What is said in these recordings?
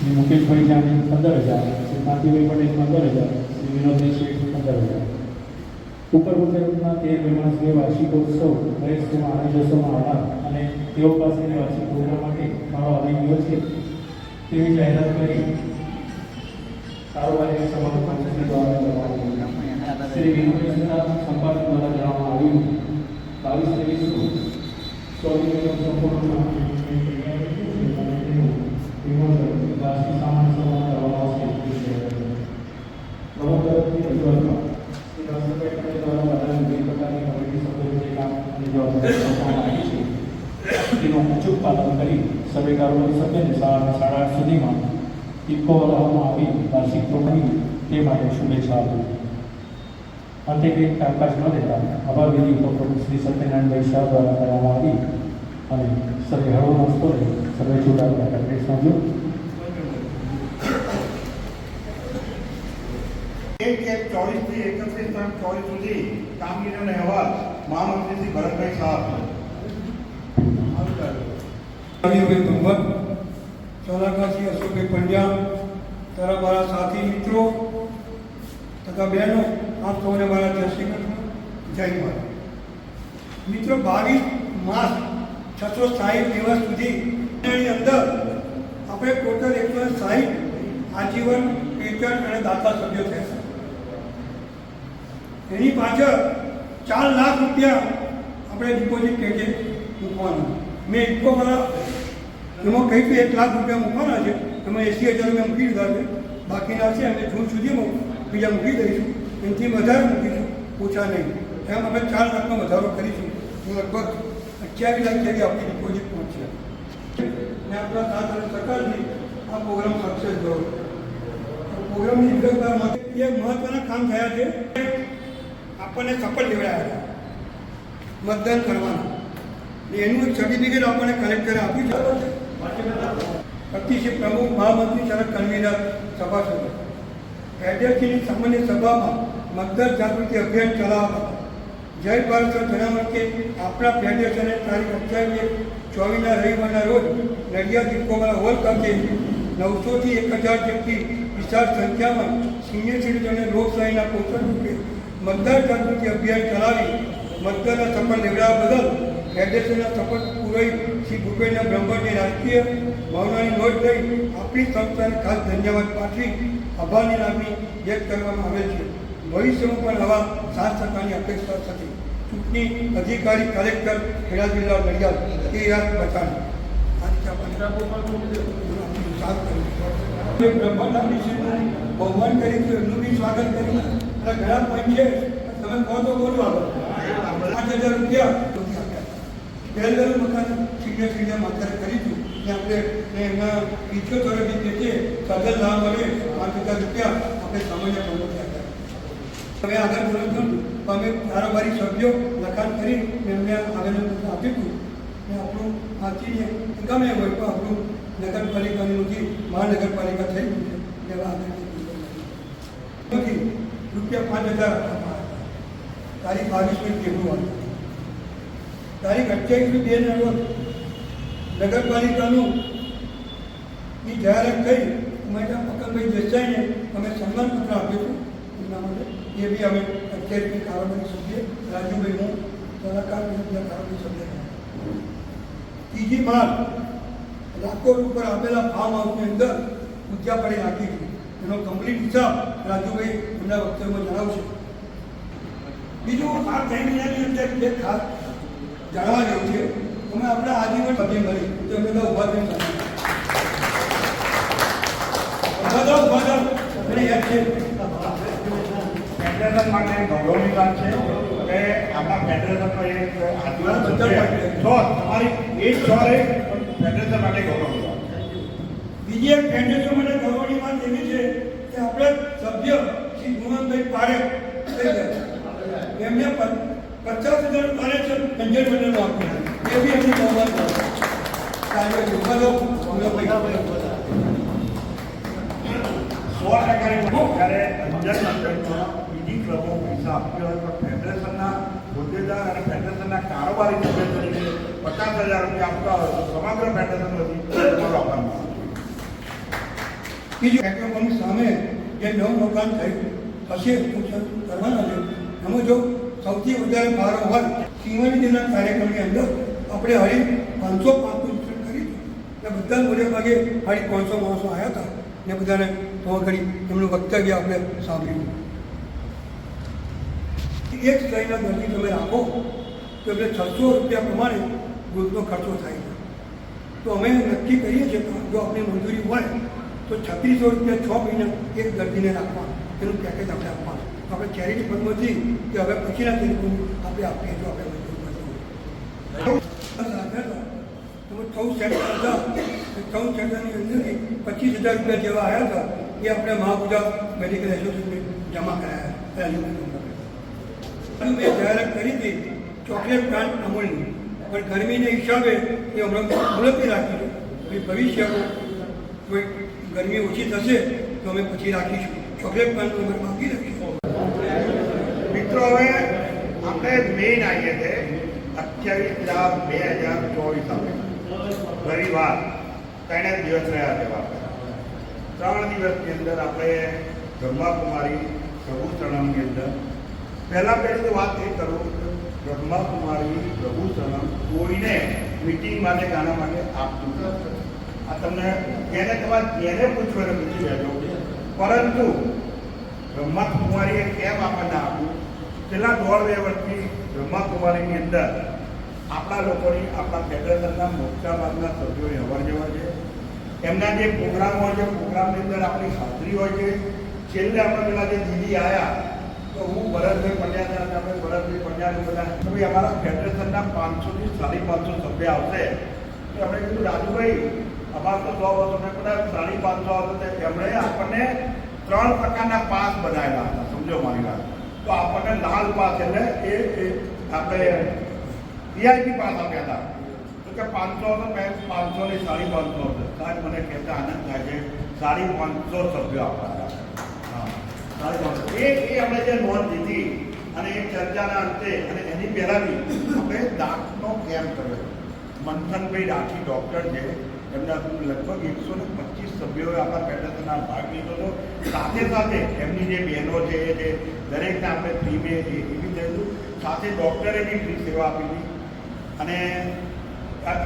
શ્રી મુકેશભાઈ જાની પંદર હજાર, શ્રી કાંતિભાઈ પટેલ પંદર હજાર, શ્રી વિનોદભાઈ શેઠ પંદર હજાર. ઉપર ગુજરાતના તેર મહેમાનશ્રીએ વાર્ષિકોત્સવ મહેશમાં આનંદ જશોમાં આવનાર અને તેઓ પાસેની વાર્ષિક પ્રોગ્રામ માટે મારો આવી ગયો છે. તેવી જાહેરાત કરી કારોબારી સમાજ પંચાયત દ્વારા કરવામાં શ્રી વિનોદના સંપાદક દ્વારા જણાવવામાં આવ્યું. બાવીસ ત્રેવીસ સો સંપૂર્ણ વાર્ષિક સામાન્ય કરવામાં આવશે વિવિધ પ્રકારની કમિટી સભ્યો છે તેનું અચૂક પાલન કરી સર્વે કારોબારી સભ્યને સાડા સાડા આઠ સુધીમાં ઇફકો બનાવવામાં આવી વાર્ષિક પ્રોગ્રામ તે માટે શુભેચ્છા આપું અંતે કંઈક કામકાજ ન લેતા આભાર વિધિ ઉપપ્રમુખ શ્રી સત્યનારાયણભાઈ શાહ દ્વારા કરવામાં આવી અને સર્વે હળવો નાસ્તો લઈ સર્વે છૂટા કન્ટેક્ટ સમજો એક એક ચોવીસથી એકત્રીસ ત્રણ ચોવીસ સુધી કામગીરીનો અહેવાલ મહામંત્રી શ્રી ભરતભાઈ શાહ રવિભાઈ ભંભર સોલાકાશી અશોકભાઈ પંડ્યા, તારા મારા સાથી મિત્રો, તથા બહેનો, આપ સૌને મારા જય શ્રી કૃષ્ણ, જય માતા. મિત્રો, બાવીસ માસ છસો સાહીઠ દિવસ સુધી એની અંદર આપણે ટોટલ એકસો સાહીઠ આજીવન, કીર્તન અને દાતા સભ્યો થયા. એની પાછળ ચાર લાખ રૂપિયા આપણે ડિપોઝિટ પેટે મૂકવાના. મેં ઇફકો મારા એમાં કહ્યું કે એક લાખ રૂપિયા મૂકવાના છે. એમાં એસી હજાર રૂપિયા મૂકી દીધા છે. બાકીના છે અમે જૂન સુધીમાં બીજા મૂકી દઈશું. એનાથી વધારે મૂકીશું ઓછા નહીં. એમ અમે ચાર લાખનો વધારો કરીશું. લગભગ અઠ્યાવીસ લાખ જેવી આપણી ડિપોઝિટ પહોંચશે. ને આપણા સાથ અને સરકારથી આ પ્રોગ્રામ સક્સેસ થયો. પ્રોગ્રામની વિગતવાર માટે બે મહત્ત્વના કામ થયા છે. આપણને શપથ લેવડાયા હતા. મતદાન કરવાનું. એનું એક સર્ટિફિકેટ આપણને કલેક્ટરે આપ્યું છે. અતિશય પ્રમુખ મહામંત્રી શરદ કન્વીનર સભાસદો એડ્રેસની સામાન્ય સભામાં મતદાર જાગૃતિ અભિયાન ચલાવવા જય ભારત જણાવ્યું કે આપણા ફેડરેશને તારીખ અઠ્યાવીસ ચોવીસના રવિવારના રોજ નડિયાદ ઇકોમાં હોલ ખાતે નવસોથી એક હજાર જેટલી વિશાળ સંખ્યામાં સિનિયર સિટીઝને લોકશાહીના પોષણ રૂપે મતદાર જાગૃતિ અભિયાન ચલાવી મતદારના શપથ લેવડાવવા બદલ ફેડરેશનના શપથ પુરોહિત શ્રી ભૂપેન્દ્ર બ્રહ્મણની રાજકીય ભાવનાની નોંધ લઈ આપણી સંસ્થાને ખાસ ધન્યવાદ પાઠવી આભારની લાગણી વ્યક્ત કરવામાં આવે છે. ભવિષ્યમાં પણ આવા સાત ટકાની અપેક્ષા થતી ચૂંટણી અધિકારી કલેક્ટર ખેડા જિલ્લા નડિયાદ એ યાદ બચાવી આ રીતે આપણે બહુમાન કરી એમનું બી સ્વાગત કર્યું અને ઘણા છે તમે કહો તો બોલો આવો પાંચ હજાર રૂપિયા. પહેલું મકાન સીધે સિનિયર માત્ર કરીશું ને આપણે એના બી જે છે સગલ ના મળે. પાંચ હજાર રૂપિયા આપણે સામાન્ય પ્રમોટ તમે આગળ બોલો છું અમે કારોબારી સભ્યો લખાણ કરી એમને આવેદનપત્ર આપ્યું હતું ને આપણું વાંચીને ગમે હોય, તો આપણું નગરપાલિકાની નથી મહાનગરપાલિકા થઈ ગયું છે. એવા આગળ નથી રૂપિયા પાંચ હજાર આપવામાં આવ્યા. તારીખ બાવીસમી ફેબ્રુઆરી તારીખ અઠ્યાવીસમી બે નવેમ્બર નગરપાલિકાનું ની જાહેરાત થઈ અમારા પકડભાઈ દેસાઈને અમે સન્માનપત્ર આપીશું એમના માટે એ બી અમે અત્યારની કારોબારી સભ્ય રાજુભાઈ હું વિરુદ્ધ કારોબારી સભ્ય ત્રીજી માર્ચ લાખો ઉપર આપેલા ફાર્મ હાઉસની અંદર નાખી છે. એનો કમ્પ્લીટ હિસાબ રાજુભાઈ એમના વક્તવ્યમાં જણાવશે. બીજું આ મહિનાની અંદર જે ખાસ જાણવા જેવું છે. અમે આપણે આજીવન સભ્ય મળી તો અમે બધા ઊભા થઈને ઊભા યાદ છે. ફેડરેશન માટે ગૌરવની વાત છે. કે આપણા ફેડરેશનનો એક સભ્ય છો. તમારી એ જ છો રે ફેડરેશન માટે ગૌરવની વાત. બીજી એક ફેડરેશન માટે ગૌરવની વાત એવી છે કે આપણે સભ્ય ગુણવંતભાઈ પારેખ થઈ ગયા એમને પચાસ હજાર કલેક્શન પંદર મંડળનું આપ્યું એ બી એમની ગુણવંતભાઈ. સો ટકાની બીજી ક્લબો પૈસા આપતી હોય તો ફેડરેશનના અને ફેડરેશનના કારોબારી સભ્ય તરીકે પચાસ હજાર રૂપિયા આપતા હોય તો સમગ્ર ફેડરેશનમાંથી તમારો આભાર બીજું સામે જે નવું મકાન થયું હશે કરવાના છે? એમાં જો સૌથી વધારે ભાર હોય શિવાજી દિનના કાર્યક્રમની અંદર આપણે હરી પાંચસો પાંચનું વિતરણ કરી હતું. ને બધા મોટા ભાગે હરી પાંચસો માણસો આવ્યા હતા. ને બધાને તો કરી એમનું વક્તવ્ય આપણે સાંભળ્યું. એક સિલાઈના દર્દી તમે રાખો તો એટલે છસો રૂપિયા પ્રમાણે રોજનો ખર્ચો થાય છે. તો અમે નક્કી કરીએ છીએ જો આપણી મંજૂરી હોય, તો છત્રીસો રૂપિયા છ મહિના એક દર્દીને રાખવા એનું પેકેજ આપણે આપવાનું. તો આપણે ચેરિટી ફંડમાંથી કે હવે પછીના દિવસોની આપણે આપીએ જો આપણે મંજૂર કરશું તમે ચૌદ સેન્ટર હતા. એ ચૌદ સેન્ટરની અંદરથી પચીસ હજાર રૂપિયા જેવા આવ્યા હતા. એ આપણે મહાપૂજા મેડિકલ એસોસિએશનને જમા કરાયા. અને મેં જાહેરાત કરી હતી ચોકલેટ પ્લાન્ટ અમૂલની. પણ ગરમીના હિસાબે એ હમણાં મુલતવી રાખી છે. એટલે ભવિષ્યમાં કોઈ ગરમી ઓછી થશે, તો અમે પછી રાખીશું. ચોકલેટ બાકી રાખીશું મિત્રો, હવે આપણે મેઇન આવીએ છે અઠ્યાવીસ ચાર બે હજાર ચોવીસ આપણે ફરી વાર ત્રણે દિવસ રહ્યા છે આપણે ત્રણ દિવસની અંદર આપણે બ્રહ્માકુમારી પ્રભુચરણની અંદર. પહેલા પહેલી તો વાત એ કરું, બ્રહ્માકુમારી પ્રભુચરણ કોઈને મિટિંગ માટે ગાના માટે આપતું નથી. આ તમને, જેને તમારે, જેને પૂછવાને પૂછી લેજો. પરંતુ બ્રહ્માકુમારીએ કેમ આપણને આપ્યું છેલ્લા દોઢ બે વર્ષથી બ્રહ્માકુમારીની અંદર આપણા લોકોની આપણા ફેડરેશનના મોટાભાગના સભ્યોની અવર જવર છે. એમના જે પ્રોગ્રામ હોય છે, પ્રોગ્રામની અંદર આપણી હાજરી હોય છે. છેલ્લે આપણે પેલા જે દીદી આવ્યા તો હું ભરતભાઈ પંડ્યા આપણે ભરતભાઈ પંડ્યા બધા ભાઈ અમારા ફેડરેશનના પાંચસોથી સાડી પાંચસો સભ્ય આવશે. તો આપણે કીધું, રાજુભાઈ, અમારે તો સો વર્ષો બધા સાડી પાંચસો આવશે. એમણે આપણને ત્રણ પ્રકારના પાસ બનાવેલા હતા, સમજો મારી વાત. તો આપણને લાલ પાસ એટલે એ આપણે વીઆઈપી પાસ આપ્યા હતા. તો કે પાંચસો તો મેં પાંચસો ને સાડી પાંચસો હતો. સાહેબ મને કહેતા આનંદ થાય છે, સાડી પાંચસો સભ્યો આપવાના હા, સાડી પાંચસો. એ એ આપણે જે નોંધ લીધી અને એ ચર્ચાના અંતે અને એની પહેલાંની, આપણે દાંતનો કેમ્પ કર્યો. મંથનભાઈ રાઠી ડૉક્ટર છે. એમના લગભગ એકસો ને પચીસ સભ્યોએ આપણા ફેડરેશનના ભાગ લીધો હતો. સાથે સાથે એમની જે બહેનો છે, એ છે દરેકને આપણે ફ્રીમે એ એવી થયું સાથે ડૉક્ટરે બી ફ્રી સેવા આપી હતી. અને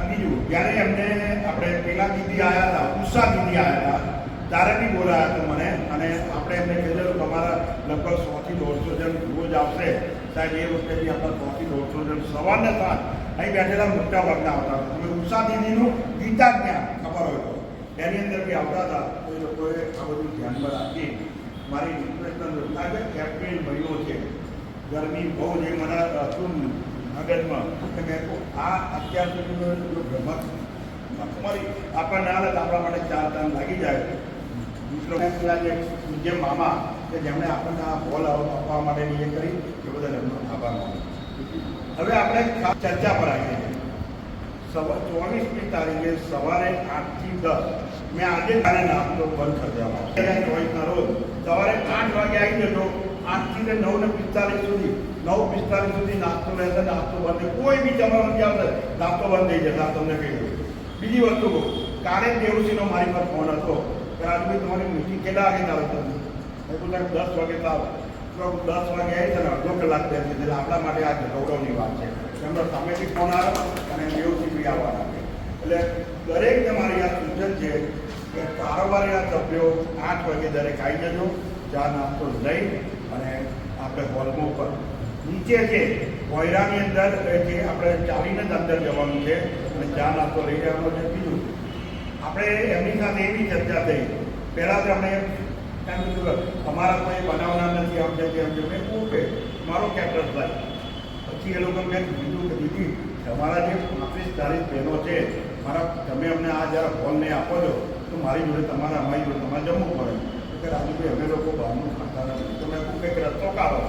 બીજું, જ્યારે એમને આપણે પેલા દીદી આવ્યા હતા, ઉષા દીદી આવ્યા હતા, ત્યારે બી બોલાયા હતા મને. અને આપણે એમને કહેલું તમારા લગભગ સોથી દોઢસો જણ રોજ આવશે. સાહેબ, એ વખતે બી આપણા સોથી દોઢસો જણ સવારને સાંજ અહીં બેઠેલા મોટા ભાગના આવતા. હતા તમે ઉષા દીદીનું ગીતા જ્ઞાન ખબર હોય એની અંદર બી આવતા હતા. તો એ લોકોએ આ બધું ધ્યાનમાં રાખી. મારી રિક્વેસ્ટન થાય છે. એપ્રિલ મહિનો છે. ગરમી બહુ જે મને હતું મગજમાં. કે મેં આ અત્યાર સુધીનો જો ગમત તમારી આપણને લાગે આપણા માટે ચાર તાન લાગી જાય. પેલા જે મામા કે જેમણે આપણને આ બોલ આપવા માટેની એ કરી, એ બદલ એમનો આભાર માનું હવે આપણે ચર્ચા પર આવીએ. સવા ચોવીસમી તારીખે સવારે આઠથી દસ. મેં આજે તારે નાસ્તો બંધ કરી દેવાનો. ચોવીસના રોજ. સવારે આઠ વાગે આવી જશો આઠથી ને નવ ને પિસ્તાલીસ સુધી. નવ પિસ્તાલીસ સુધી નાસ્તો રહેશે, નાસ્તો બંધ. કોઈ બી તમારો નથી આવશે નાસ્તો બંધ થઈ જશે તમને કહી બીજી વસ્તુ કહું. કાલે દેવસિંહનો મારી પર ફોન હતો. કે રાજભાઈ તમારી મીટિંગ કેટલા વાગે ચાલુ થશે મેં કીધું દસ વાગે ચાલો. દસ વાગે આવી છે ને અડધો કલાક બેસી એટલે આપણા માટે આ ગૌરવની વાત છે. એમનો સામેથી ફોન આવ્યો અને દેવસિંહ બી આવવાના છે એટલે દરેકને મારી આ સૂચન છે કે કારોબારીના સભ્યો આઠ વાગે દરેક આવી જજો. ચા નાસ્તો લઈ અને આપણે હોલમાં ઉપર. નીચે છે કોયરાની અંદર જે આપણે ચાલીને જ અંદર જવાનું છે અને ચા નાસ્તો લઈ જવાનો છે. બીજું, આપણે એમની સાથે એવી ચર્ચા થઈ. પહેલાં તો આપણે કીધું કે અમારા કોઈ બનાવના નથી, આમ છે તેમ છે મેં મારો કેપ્ટન ભાઈ. પછી એ લોકો મેં કીધું કે દીદી, તમારા જે પાંત્રીસ ચાલીસ બહેનો છે, મારા, તમે અમને આ જરા ફોન નહીં આપો છો, તો મારી જોડે તમારા, અમારી જોડે તમારે જમવું પડે. કે રાજુભાઈ, અમે લોકો બહારનું ખાતા નથી. તો મેં કહું કંઈક રસ્તો કાઢો.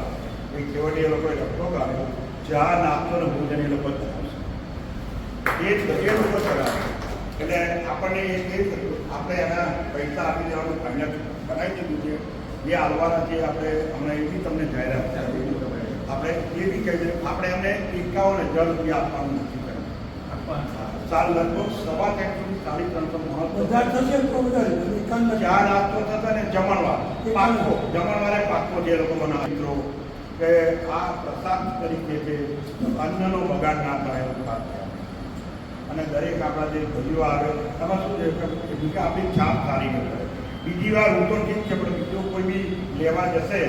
એ છેવટે એ લોકોએ રસ્તો કાઢ્યો. ચા નાખતો ને ભોજન એ લોકો એ જ એ લોકો ચડાવે. એટલે આપણને એ કહી થયું આપણે એના પૈસા આપી દેવાનું ફાઇનલ કરાવી દીધું છે. જે આવવાના છે આપણે હમણાં એવી તમને જાહેરાત આપણે એ બી કહી દઈએ આપણે એમને એકાવન હજાર રૂપિયા આપવાનું નક્કી કર્યું. લગભગ સવા સાડી ત્રણસો મહત્વ નાસ્તો થતા ને જમણવાર પાકો જમણવારે પાકો જે લોકો બનાવે. મિત્રો કે આ પ્રસાદ તરીકે છે અન્નનો બગાડ ના થાય એવું અને દરેક આપણા જે ભાઈઓ આવે એમાં શું છે કે આપણી છાપ સારી કરે. બીજી વાર હું તો ઠીક છે, પણ બીજો કોઈ બી લેવા જશે,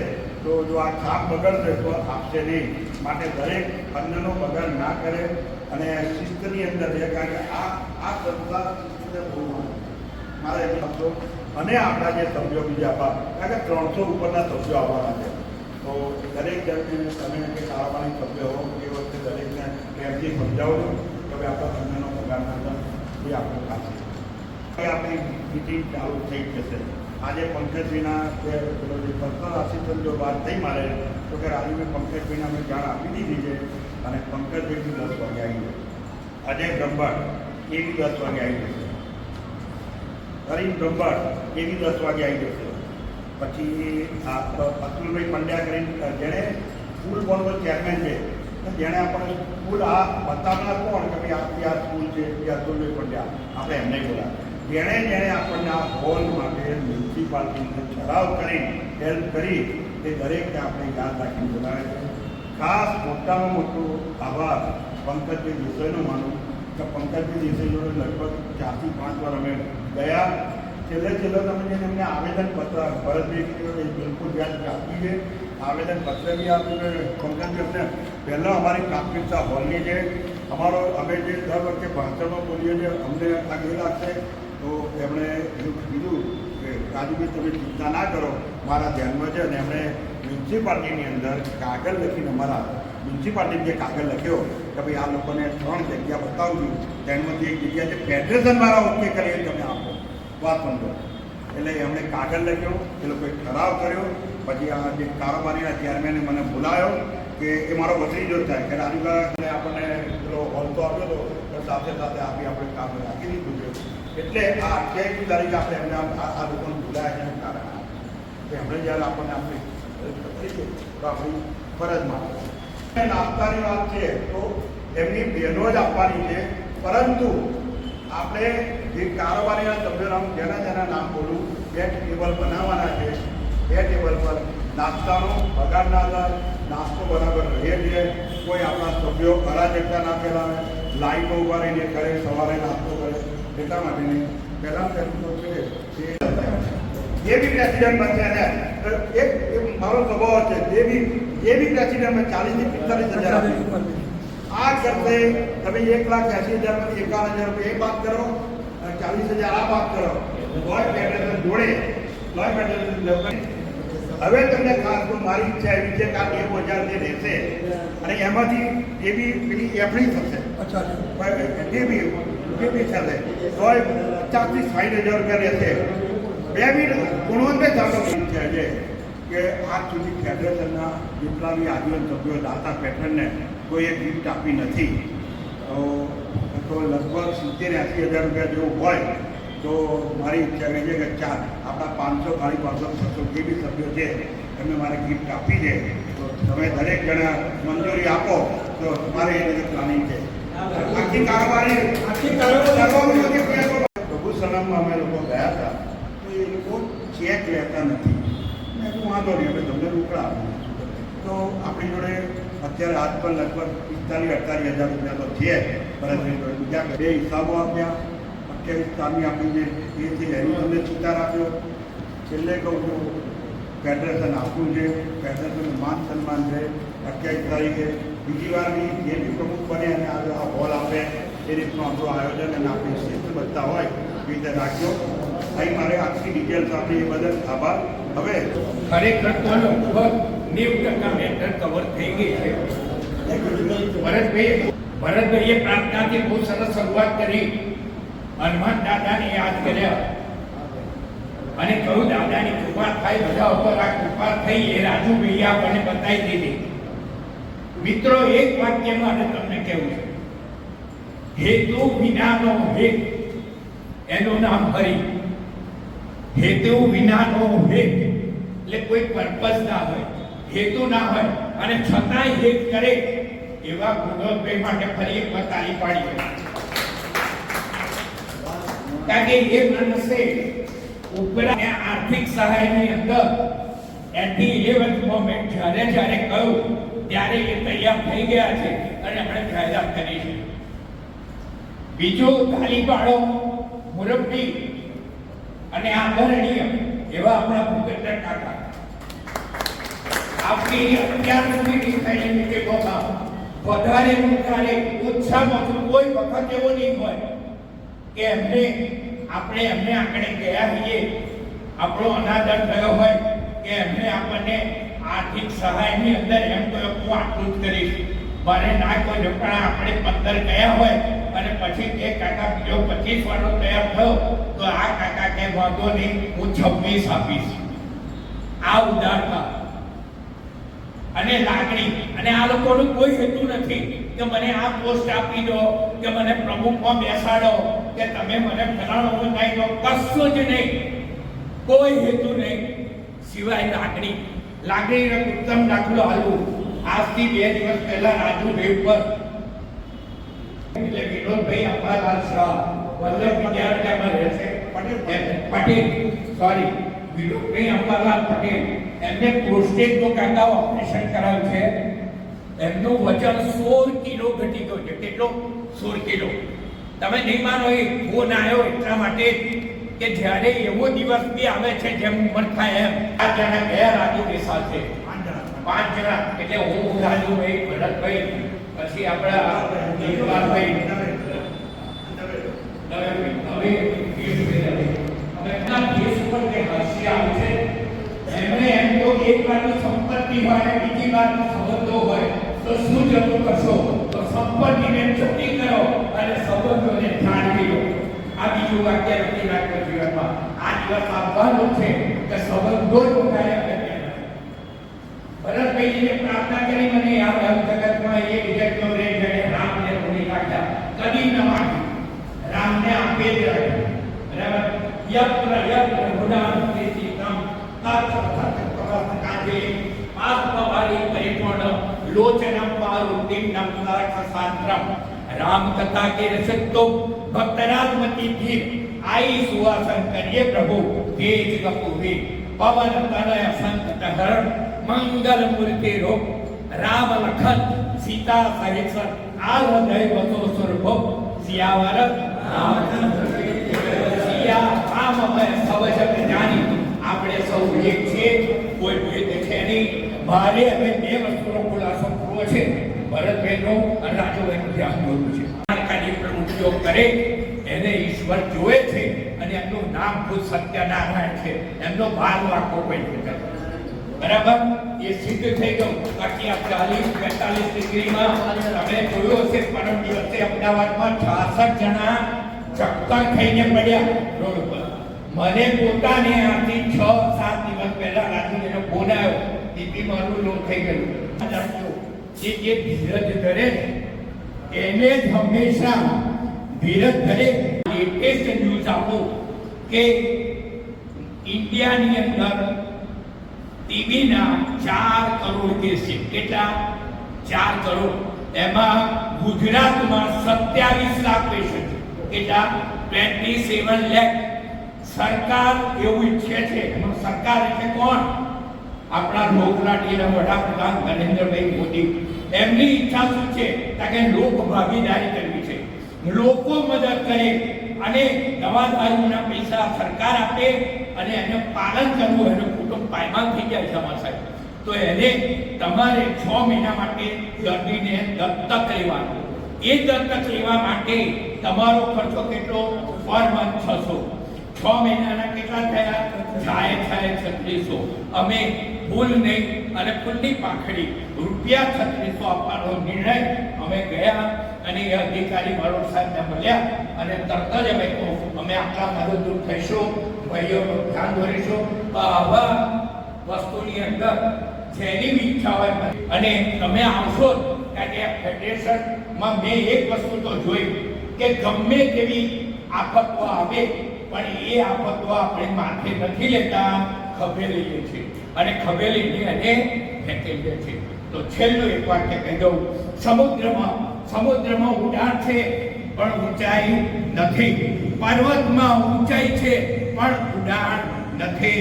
તો જો આ છાપ બગડશે, તો આપશે નહીં. માટે દરેક અન્નનો બગાડ ના કરે અને શિસ્તની અંદર રહે, કારણ કે આ આ સંસ્થા શિસ્તને બહુ મારે. સમજો અને આપણા જે સભ્યો બીજા આપવા કારણ કે ત્રણસો ઉપરના સભ્યો આવવાના છે. તો દરેક જણને તમે કે કારોબારી સભ્ય હો, એ વખતે દરેકને પ્રેમથી સમજાવજો કે ભાઈ, આપણા અન્નનો બગાડ ના એ આપણે ખાસ આપણી મિટિંગ ચાલુ થઈ જશે. આજે પંકજભાઈના જે પર્સનલ આસિસ્ટન્ટ જો વાત થઈ મારે, તો કે રાજુભાઈ પંકજભાઈને અમે જાણ આપી દીધી છે અને પંકજભાઈથી દસ વાગે આવી જશે. અજય બ્રહ્મભટ્ટ એ બી દસ વાગે આવી જશે. હરીન બ્રહ્મભટ્ટ એ બી દસ વાગે આવી જશે. પછી અતુલભાઈ પંડ્યા કરીને જેણે સ્કૂલ બોર્ડનો ચેરમેન છે જેણે આપણને સ્કૂલ આ બતાવનાર કોણ? કે ભાઈ આપણી આ સ્કૂલ છે અતુલભાઈ પંડ્યા. આપણે એમને બોલા જેણે જેણે આપણને આ હોલ માટે મ્યુનિસિપાલિટીને ઠરાવ કરી હેલ્પ કરી, એ દરેકને આપણે યાદ રાખીને બોલાવે છે. ખાસ મોટામાં મોટો આભાર પંકજભાઈ દેસાઈનો માનું કે પંકજભાઈ દેસાઈનો લગભગ ચારથી પાંચ વાર અમે ગયા. છેલ્લે છેલ્લે તમે જેને એમને આવેદન પત્ર, ભરતભાઈ બિલકુલ વ્યાજ આપ્યું છે. આવેદન પત્ર બી આપ્યું પંકજભાઈ અમને પહેલાં અમારી પ્રાથમિકતા હોલની છે. અમારો અમે જે દર વખતે ભાષણો બોલીએ છીએ, અમને આ એ લાગશે. તો એમણે એવું કીધું કે રાજુભાઈ તમે ચિંતા ના કરો. મારા ધ્યાનમાં છે અને એમણે મ્યુનિસિપાલિટીની અંદર કાગળ લખીને અમારા મ્યુનિસિપાલિટી જે કાગળ લખ્યો કે ભાઈ આ લોકોને ત્રણ જગ્યા બતાવું છું. તેમાંથી એક જગ્યા છે, ફેડરેશન દ્વારા ઓકે કરીએ તમે આપો. વાત સમજો. એટલે એમણે કાગળ લખ્યો, એ લોકોએ ઠરાવ કર્યો. પછી આ જે કારોબારીના ચેરમેને મને બોલાયો કે, એ મારો ભત્રીજો થાય. કે રાજુભાઈ આપણને પેલો હોલ તો આપ્યો હતો સાથે સાથે આપી આપણે કામ રાખી દીધું છે. એટલે આ અઠ્યાવીસમી તારીખ આપણે એમને આ લોકોને બોલાયા એનું કારણ કે એમણે જ્યારે આપણને આપણે કરી છે, તો આપણી ફરજમાં. નાસ્તાની વાત છે, તો એમની બહેનો જ આપવાની છે. પરંતુ આપણે જે કારોબારીના સભ્યોના જેના જેના નામ બોલું, બે ટેબલ બનાવવાના છે. બે ટેબલ પર નાસ્તાનો પગાર ના થાય, નાસ્તો બરાબર રહે છે. કોઈ આપણા સભ્યો અરાજકતા ના ફેલાવે લાઈનો ઊભા રહીને કરે સવારે નાસ્તો કરે. એટલા માટેની પહેલાં પહેલું છે જે બી પ્રેસિડેન્ટ છે ને એક મારો સ્વભાવ છે જે બી જે બી પ્રેસિડેન્ટ ચાલીસથી પિસ્તાલીસ હજાર. આ કરતે તમે એક લાખ એસી હજારમાંથી એકાવન હજાર રૂપિયા એ બાદ કરો અને ચાલીસ હજાર આ બાદ કરો. ગોય ફેડરેશન જોડે ગોય ફેડરેશન હવે તમને ખાસ તો મારી ઈચ્છા એવી છે કે આ બે હજાર જે રહેશે અને એમાંથી એ બી પેલી એફડી થશે. અચ્છા એ બી જે ચાલે? તોય પચાસથી સાઠ હજાર રૂપિયા રહેશે બે મિનિટ ગુણવંતે ચાલો. છે છે કે આજ સુધી ફેડરેશનના જેટલા બી આજીવન સભ્યો દાતા પેટર્નને કોઈએ ગિફ્ટ આપી નથી. તો લગભગ સિત્તેર એંસી હજાર રૂપિયા જેવું હોય તો મારી ઈચ્છા કહે છે કે ચાર, આપણા પાંચસો ખાલી પાંચસો છસો જે બી સભ્યો છે, એમને મારે ગિફ્ટ આપી છે તો તમે દરેક જણા મંજૂરી આપો, તો તમારે એ રીતે પ્લાનિંગ છે. આખી કારોબારી, આખી કારોબારી- સર્વોપરી પ્રભુ સલામમાં અમે લોકો ગયા હતા. તો એ લોકો ચેક લેતા નથી. મેં કીધું, વાંધો નહીં અમે તમને રોકડા આપીએ. તો આપણી જોડે અત્યારે આજ પણ લગભગ પિસ્તાલીસ, અડતાલીસ હજાર રૂપિયા તો છે. પરંતુ બીજા બે હિસાબો આપ્યા. અઠ્યાવીસ સામી આપીને એ છે, એનું તમને ચિતાર આપ્યો. છેલ્લે કહું છું ફેડરેશન આપવું છે, ફેડરેશનનું માન સન્માન છે અઠ્યાવીસ તારીખે બીજી વાર બી જે બી પ્રમુખ બને અને આ હોલ આપે, એ રીતનું આપણું આયોજન અને આપણી શિસ્ત બધા હોય એ રીતે રાખ્યો અહીં મારે આખી ડિટેલ્સ આપી એ બદલ આભાર. હવે ખરેખર તો લગભગ નેવું ટકા મેટર કવર થઈ ગઈ છે. ભરતભાઈ ભરતભાઈએ પ્રાર્થનાથી બહુ સરસ શરૂઆત કરી. હનુમાન દાદાને યાદ કર્યા. અને કહ્યું દાદાની કૃપા થાય, બધા ઉપર આ કૃપા થઈ, એ રાજુભાઈએ આપણને બતાવી દીધી. મિત્રો, એક વાક્યમાં અને તમને કહેવું છે. હેતુ વિનાનો હેત એનું નામ હરિ. હેતુ વિનાનો હેત એટલે કોઈ પર્પસ ના હોય, હેતુ ના હોય, અને છતાંય હેત કરે, એવા ગુણવભાઈ માટે ફરી એક વાર તાળી પાડી. કારણ કે એ માણસે ઉપરા આર્થિક સહાયની અંદર એટી ઇલેવન્થ મોમેન્ટ જ્યારે જ્યારે કહ્યું, ત્યારે એ તૈયાર થઈ ગયા છે અને આપણે જાહેરાત કરી છે બીજો તાલીપાડો મુરબ્બી અને આદરણીય એવા આપણા ભૂપેન્દ્ર કાકા. આપની અત્યાર સુધીની થયેલી મિટિંગોમાં વધારે વધારે ઓછામાં કોઈ વખત એવો નહીં હોય કે એમને આપણે એમને આંકડે ગયા હોઈએ આપણો અનાદર થયો હોય કે એમને આપણને આર્થિક સહાયની અંદર એમ તો હું આટલું જ કરીશ. મારે ના કોઈ પણ આપણે પંદર ગયા હોય અને પછી એ કાકા બીજો પચીસ વાળો તૈયાર થયો, તો આ કાકા કે વાંધો નહીં, હું છવ્વીસ આપીશ. આ ઉદારતા અને લાગણી. અને આ લોકોનું કોઈ હેતુ નથી. કે મને આ પોસ્ટ આપી દો, કે મને પ્રમુખમાં બેસાડો, કે તમે મને ફલાણો બનાવી દો કશું જ નહીં. કોઈ હેતુ નહીં. સિવાય લાગણી. લાગણીનો ઉત્તમ દાખલો આલું આજથી બે દિવસ પહેલા રાજુભાઈ ઉપર એટલે વિનોદભાઈ અંબાલાલ શાહ વલ્લભ વિદ્યાર્થીમાં રહે છે. પટેલ પટેલ. સોરી વિનોદભાઈ અંબાલાલ પટેલ. એમને પ્રોસ્ટેટનું કાકા ઓપરેશન કરાવ્યું છે. એમનું વજન સોળ કિલો ઘટી ગયું છે. કેટલો? સોળ કિલો. તમે નહીં માનો એ ફોન આવ્યો એટલા માટે કે જ્યારે એવો દિવસ બી આવે છે જેમ ઉંમર થાય એમ. આ જણા ગયા રાજુભાઈ સાથે પાંચ જણા. એટલે હું રાજુભાઈ ભરતભાઈ પછી આપણા દેવલાલભાઈ એમણે એમ તો એક બાજુ સંપત્તિ હોય અને બીજી બાજુ સંબંધો હોય તો શું જરૂર કરશો તો સંપત્તિને જતી કરો અને સંબંધોને જાળવી લો આ બીજું વાક્ય લખી નાખ્યો જીવનમાં આ દિવસ આપવાનું છે કે સંબંધો જ વધારે અગત્યના છે. ભરતભાઈજીને પ્રાર્થના કરી મને યાદ આવ્યું જગતમાં એક જગ્યો રે જેને રામને ભૂલી નાખ્યા કદી ન માગ્યું રામને આપે જ રાખ્યું બરાબર યત્ર યત્ર ગુણાંતિ ચિત્તમ તત તત પ્રવર્ત કાજે આત્મવારી નમનાથ સાંત્રમ રામ કથા કે રસતો ભક્તરાજમતી ધીર. આઈ સુવાસન કરીએ પ્રભુ તેજ કપુરે પવન, તનય, સંત હરણ મંગલ મૂર્તિ રૂપ. રામ લખન, સીતા સહિત આ હૃદય વસો સ્વરૂપ. સિયાવર આપણે સૌ એક છીએ. કોઈ ભેદ છે નહીં. મારે હવે બે વસ્તુનો છે. ભરતભાઈનો અને રાજુભાઈનું ધ્યાન દોરવું છે. જાણકારી ઉપયોગ કરે, એને ઈશ્વર જોવે છે અને એમનું નામ ખુદ સત્યનારાયણ છે. એમનો ભાર વાંકો કોઈ બરાબર? એ સિદ્ધ થઈ ગયું. બાકી આ ચાલીસ, બેતાલીસ ડિગ્રીમાં તમે જોયું હશે, પરમ દિવસે અમદાવાદમાં છાસઠ જણા ચક્કર થઈને પડ્યા રોડ ઉપર. મને પોતાને આથી છ, સાત દિવસ પહેલા રાજુજીનો ફોન આવ્યો. તેથી મારું લો થઈ ગયું. એ જે ધીરજ ધરે ને, એને જ હંમેશા ધીરજ ધરે લેટેસ્ટ ન્યૂઝ આપો કે ઇન્ડિયાની અંદર ટીબીના ચાર કરોડ કેસ છે. કેટલા? ચાર કરોડ. એમાં ગુજરાતમાં સત્યાવીસ લાખ પેશન્ટ કેટલા? ટ્વેન્ટી સેવન લેખ સરકાર એવું ઈચ્છે છે. સરકાર એટલે કોણ? આપણા લોકલાડીના વડાપ્રધાન નરેન્દ્રભાઈ મોદી, એમની ઈચ્છા શું છે? કે લોક ભાગીદારી કરવી છે. લોકો મદદ કરે અને દવા દારૂના પૈસા સરકાર આપે અને એને પાલન કરવું એનું કુટુંબ પાયમાલ થઈ જાય છે સાહેબ. તો એને તમારે છ મહિના માટે દર્દીને દત્તક લેવાનું. એ દત્તક લેવા માટે તમારો ખર્ચો કેટલો? પર મંથ છસો. છ મહિનાના કેટલા થયા? છાય થાય છત્રીસો. અમે ભૂલ નહીં અને ફૂલની પાખડી. રૂપિયા છત્રીસો આપવાનો નિર્ણય અમે ગયા અને એ અધિકારી મારો સાહેબને મળ્યા અને તરત જ અમે અમે આટલા મદદરૂપ થઈશું, ભાઈઓનું ધ્યાન દોરીશું આવા વસ્તુની અંદર જેની ઈચ્છા હોય અને તમે આવશો કારણ કે ફેડરેશનમાં મેં એક વસ્તુ તો જોઈ, કે ગમે તેવી આફતો આવે, પણ એ આફતો આપણે માથે નથી લેતા. ખભે લઈએ છીએ. અને ખભેલીને અને ફેંકી દે છે તો છેલ્લું એક વાક્ય કહી દઉં. સમુદ્રમાં સમુદ્રમાં ઉડાણ છે, પણ ઊંચાઈ નથી. પર્વતમાં ઊંચાઈ છે, પણ ઉડાણ નથી.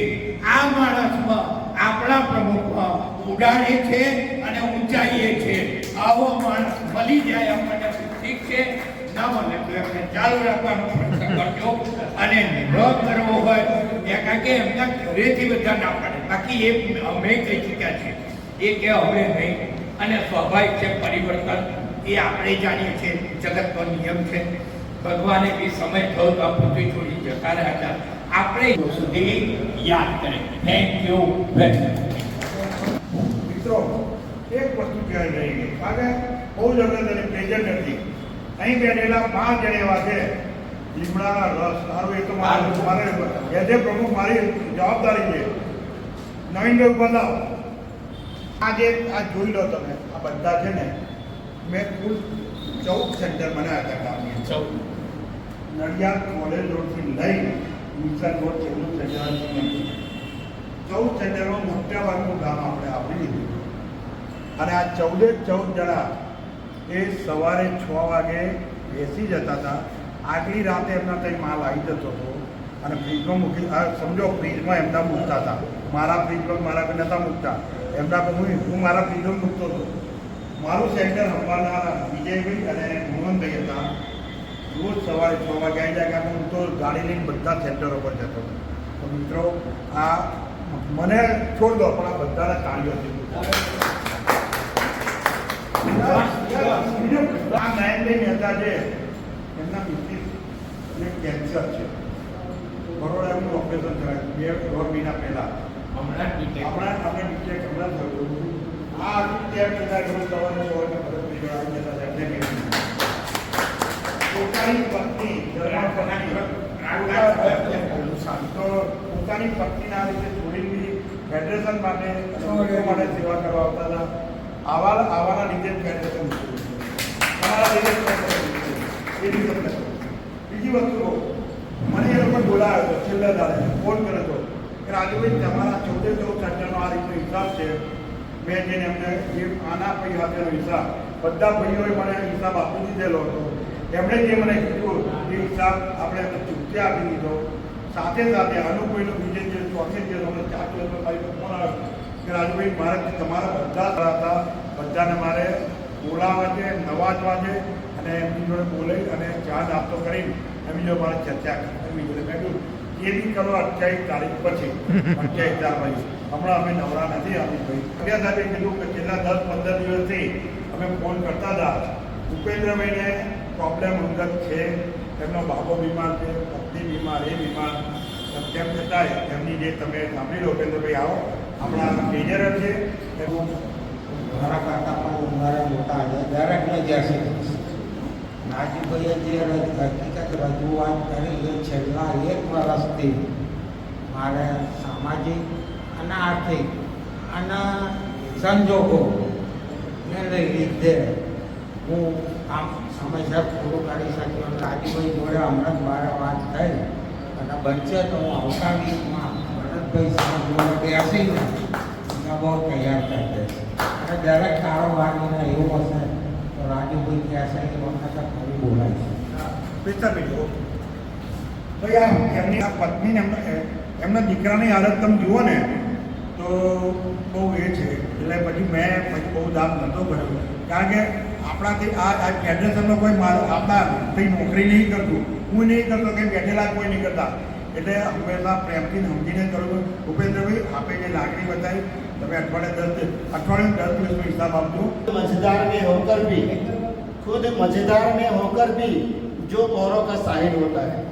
આ માણસમાં, આપણા પ્રમુખમાં ઉડાણે છે અને ઊંચાઈએ છે. આવો માણસ મળી જાય આપણને. ઠીક છે? ના મને ચાલુ રાખવાનો કરજો અને ન કરવો હોય કારણ કે એમના ઘરેથી બધા ના પાડે. બાકી એ અમે કહી ચૂક્યા છે એ કે હવે નહીં. અને સ્વાભાવિક છે, પરિવર્તન એ આપણે જાણીએ છીએ. જગતનો નિયમ છે. ભગવાને બી સમય થયો તો આ પૃથ્વી છોડી જતા રહ્યા હતા. આપણે સુધી યાદ કરે થેન્ક યુ વેરી મિત્રો, એક વસ્તુ કહેવાય રહી ગઈ કારણ કે બહુ જ અગત્યની પ્રેઝન્ટ હતી. અહીં બેઠેલા પાંચ જણ એવા છે. લીમડાના રસ સારું એ તો મારે મારે એઝ એ પ્રમુખ મારી જવાબદારી છે. નવીનભાઈ ઊભા થાવ આ જે આ જોઈ લો તમે આ બધા છે ને મેં કુલ ચૌદ સેન્ટર બનાવ્યા હતા ગામની ચૌદ. નડિયાદ કોલેજ રોડથી લઈ મિશન રોડ ચૌદ સેન્ટર ચૌદ સેન્ટરમાં મોટા ભાગનું ગામ આપણે આપી દીધું. અને આ ચૌદે ચૌદ જણા એ સવારે છ વાગે બેસી જતા હતા. આગલી રાતે એમના કંઈ માલ આવી જતો હતો. અને ફ્રીજમાં મૂકી સમજો ફ્રીજમાં એમના મૂકતા હતા. મારા ફ્રીજમાં મારા ઘરે નહોતા મૂકતા. એમના હું હું મારા ફ્રીજમાં મૂકતો હતો. મારું સેન્ટર હંભાના વિજયભાઈ અને મોહનભાઈ હતા. રોજ સવારે છ વાગે આવી જાય કારણ હું તો ગાડી લઈને બધા સેન્ટરો પર જતો હતો. તો મિત્રો, આ મને છોડ દો, પણ આ બધાને તાળીઓ હતી આ નયનભાઈ મહેતા છે એમના મિસિસ કેન્સર છે. બરોડા એમનું ઓપરેશન કરાયું. બે દોઢ મહિના પહેલા. હમણાં આપણે નીચે હમણાં થયું આ ત્યાં કદાચ સવારે છ મદદ થઈ જતા એમને. પોતાની પત્ની તો પોતાની પત્નીના રીતે છોડીને ફેડરેશન માટે માટે સેવા કરવા આવતા હતા. આવા આવાના લીધે ફેડરેશન તમારા લીધે જ એ રીતે તમને બીજી વસ્તુ મને એ લોકો બોલાવ્યો છેલ્લા દાડે ફોન કર્યો હતો કે રાજુભાઈ તમારા ચૌદે ચૌદ સેન્ટરનો આ રીતનો હિસાબ છે. મેં જેને એમને જે આના ભાઈ સાથેનો હિસાબ, બધા ભાઈઓએ મને હિસાબ આપી દીધેલો હતો. એમણે જે મને કીધું, એ હિસાબ આપણે ચૂકતી આપી દીધો. સાથે સાથે અનુભાઈનો બીજે જે ચોથે જે અમને ચાર દિવસનો પર ફોન આવ્યો, કે રાજુભાઈ મારે, તમારા બધા હતા. બધાને મારે બોલાવવા છે, નવાજવા છે. અને એમની જોડે બોલાવી અને ચા નાસ્તો કરીને એમની જોડે મારે ચર્ચા કરવી જોડે મેં કીધું, એ બી કરો અઠ્યાવીસ તારીખ પછી. અઠ્યાવીસ ચાર પછી હમણાં અમે નવરા નથી આવી ભાઈ અગિયાર સાથે કીધું કે છેલ્લા દસ પંદર દિવસથી અમે ફોન કરતા હતા ભૂપેન્દ્રભાઈને પ્રોબ્લેમ અંગત છે એમનો બાબો બીમાર છે, પત્ની બીમાર, એ બીમાર. તેમ છતાંય એમની જે તમે સાંભળી લો ભૂપેન્દ્રભાઈ આવો. હમણાં મેજર છે. એનું મારા કરતા પણ મારા મોટા દરેકને જશે નાજીભાઈએ જે હકીકત રજૂઆત કરી એ છેલ્લા એક વર્ષથી મારે સામાજિક અને આર્થિક અને સંજોગો ને લઈ લીધે હું કામ સમયસર પૂરું કરી શક્યો રાજુભાઈ જોડે હમણાં મારે વાત થઈ અને બનશે તો હું આવતા વીકમાં ભરતભાઈ સાહેબ જોડે બેસીને બહુ તૈયાર કરી દઈશ. અને દરેક કારોબારીને એવું હશે રાજુભાઈ કહેશે કે વખતે ફરી પિસ્તાલીસ જુઓ ભાઈ આ એમની આ પત્નીને એમના દીકરાની હાલત તમે જુઓ ને, તો બહુ એ છે. એટલે પછી મેં પછી બહુ દામ નહોતો કર્યો. કારણ કે આપણાથી આ ફેડરેશનનો કોઈ આપણા કંઈ નોકરી નહીં કરતું. હું નહીં કરતો કંઈ બેઠેલા કોઈ નહીં કરતા. એટલે હંમેશા પ્રેમથી સમજીને કરું. ઉપેન્દ્રભાઈ આપે જે લાગણી બતાવી તમે અઠવાડિયે દસ દિવસ અઠવાડિયે દસ દિવસનો હિસાબ આપજો मजेदार में होकर भी खुद मजेदार में होकर भी जो औरों का साहिल होता है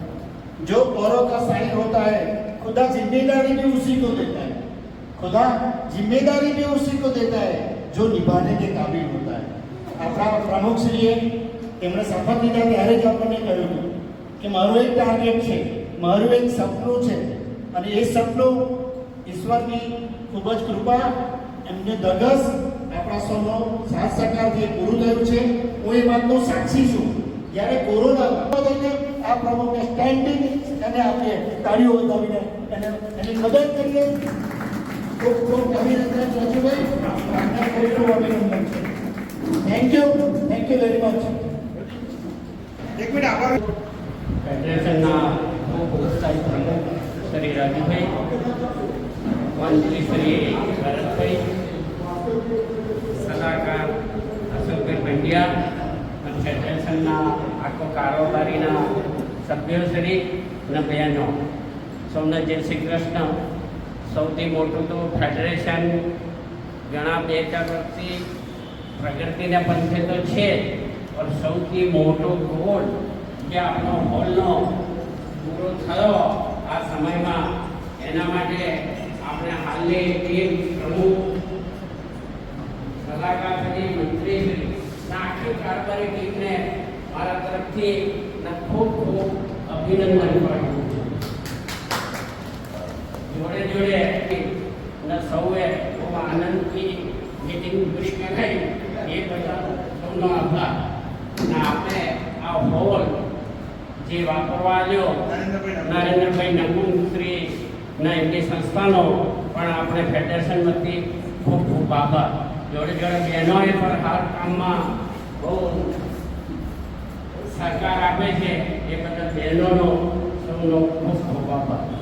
जो औरों का साहिल होता है खुदा जिम्मेदारी भी उसी को देता है खुदा जिम्मेदारी भी उसी को देता है जो निभाने के काबिल होता है આપણા પ્રમુખશ્રીએ તેમણે શપથ લીધા ત્યારે જ આપણને કહ્યું હતું કે મારું એક ટાર્ગેટ છે મારું એક સપનું છે અને એ સપનું ઈશ્વરની ખૂબ જ કૃપા. એમને ધગસ આપણા સૌનો સાથ સહકારથી જે પૂરું થયું છે હું એ વાતનો સાક્ષી છું. જ્યારે કોરોના થઈને આ પ્રમુખને સ્ટેન્ડિંગ એને આપીએ તાળીઓ વધાવીને એને એની મદદ કરીએ. ખૂબ ખૂબ અભિનંદન રાજુભાઈ? આપના ખૂબ ખૂબ અભિનંદન છે. Thank you thank you very much એક મિનિટ આભાર. ફેડરેશનના ઉપસ્થિત પ્રમુખ શ્રી રાજુભાઈ. મંત્રી શ્રી ભરતભાઈ સલાહકાર અશોકભાઈ પંડ્યા ફેડરેશનના આખો કારોબારીના સભ્યોશ્રી અને બહેનો. સૌને જય શ્રી કૃષ્ણ. સૌથી મોટું તો ફેડરેશન ઘણા બે ચાર વર્ષથી પ્રગતિના પંથે તો છે, પણ સૌથી મોટો ગોળ જે આપણો હોલનો પૂરો થયો આ સમયમાં, એના માટે આપણે હાલની ટીમ પ્રમુખ. સલાહકાર શ્રી મંત્રી શ્રી આખી કારભારી ટીમને મારા તરફથી ખૂબ ખૂબ અભિનંદન પાઠવું છું. જોડે જોડે ને સૌએ ખૂબ આનંદથી મીટિંગ પૂરી કરાઈ. એ બધા સૌનો આભાર. આપણે આ હોલ જે વાપરવા આવ્યો નરેન્દ્રભાઈ નકુંશ્રી ના, એમની સંસ્થાનો પણ આપણે ફેડરેશન વતી ખૂબ ખૂબ આભાર. જોડે જોડે બહેનોએ પણ હર કામમાં બહુ સહકાર આપે છે, એ બદલ બહેનોનો સૌનો ખૂબ ખૂબ આભાર.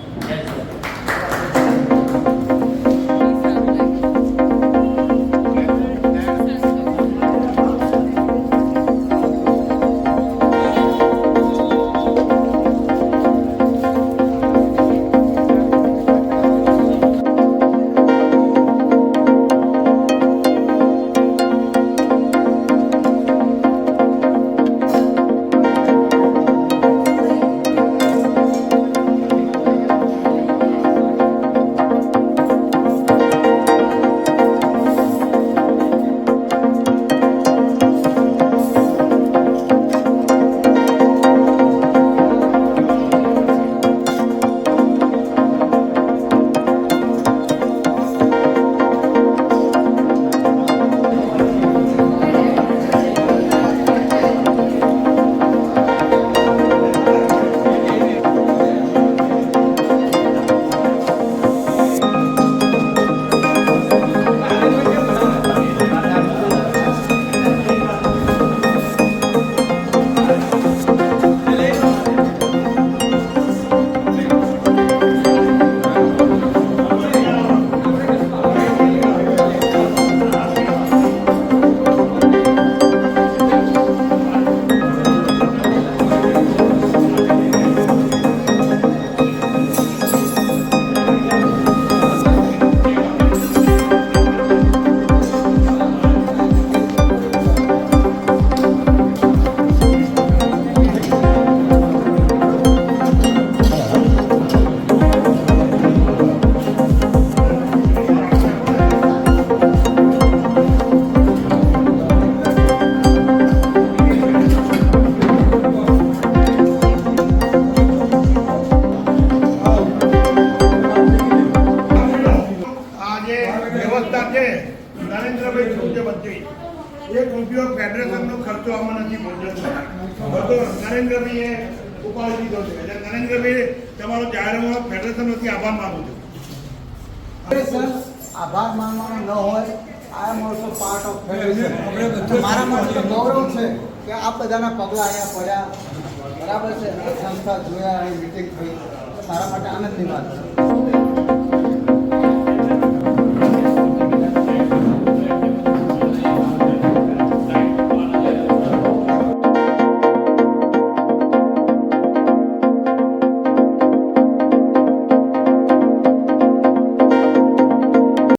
વતી આભાર માનું છું. આભાર માનવાનો ન હોય I am also part of federation મારા માટે ગૌરવ છે કે આ બધાના પગલાં અહીંયા પડ્યા. બરાબર છે? સંસ્થા જોયા અહીં મિટિંગ થઈ. મારા માટે આનંદની વાત છે.